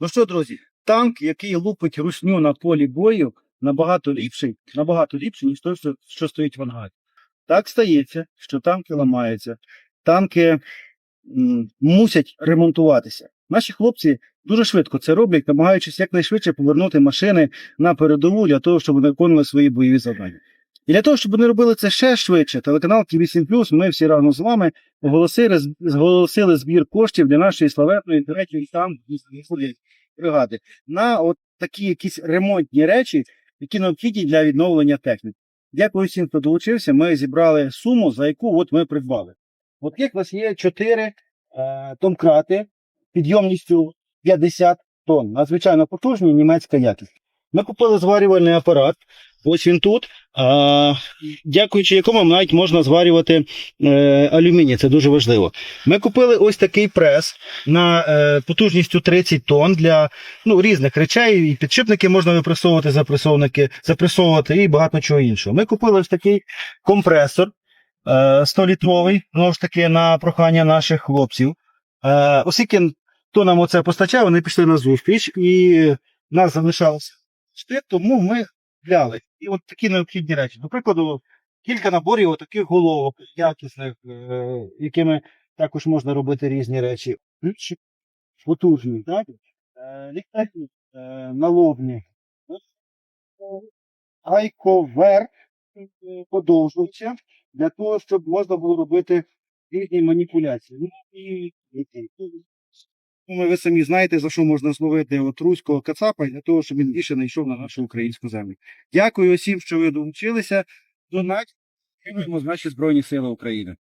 Ну що, друзі, танк, який лупить русню на полі бою, набагато ліпший, набагато ліпший, ніж той, що, стоїть в ангарі. Так стається, що танки ламаються, танки м, мусять ремонтуватися. Наші хлопці дуже швидко це роблять, намагаючись якнайшвидше повернути машини на передову для того, щоб виконували свої бойові завдання. І для того, щоб вони робили це ще швидше, телеканал Т8 ми всі разом з вами оголосили, оголосили збір коштів для нашої славетної третьої там бригади на от такі якісь ремонтні речі, які необхідні для відновлення техніки. Дякую всім, хто долучився. Ми зібрали суму, за яку от ми придбали. От як у нас є чотири е, томкрати підйомністю 50 тонн. Надзвичайно потужні німецька якість. Ми купили зварювальний апарат. Ось він тут. А, дякуючи якому навіть можна зварювати е, алюміній. Це дуже важливо. Ми купили ось такий прес на е, потужністю 30 тонн для ну, різних речей. І підшипники можна випресовувати, запресовники, запресовувати і багато чого іншого. Ми купили ось такий компресор е, 100-літровий, знову ж таки, на прохання наших хлопців. Е, оскільки хто нам оце постачав, вони пішли на зустріч і нас залишалося тому ми купляли. І от такі необхідні речі. До прикладу, кілька наборів таких головок якісних, е, якими також можна робити різні речі. Ключі потужні, так? Е, ліхтарі, е, налобні. Гайковер подовжувача для того, щоб можна було робити різні маніпуляції. Ну і Ну, ви самі знаєте, за що можна зловити от руського кацапа для того, щоб він більше не йшов на нашу українську землю. Дякую усім, що ви долучилися. Донать. Дякуємо наші Збройні Сили України.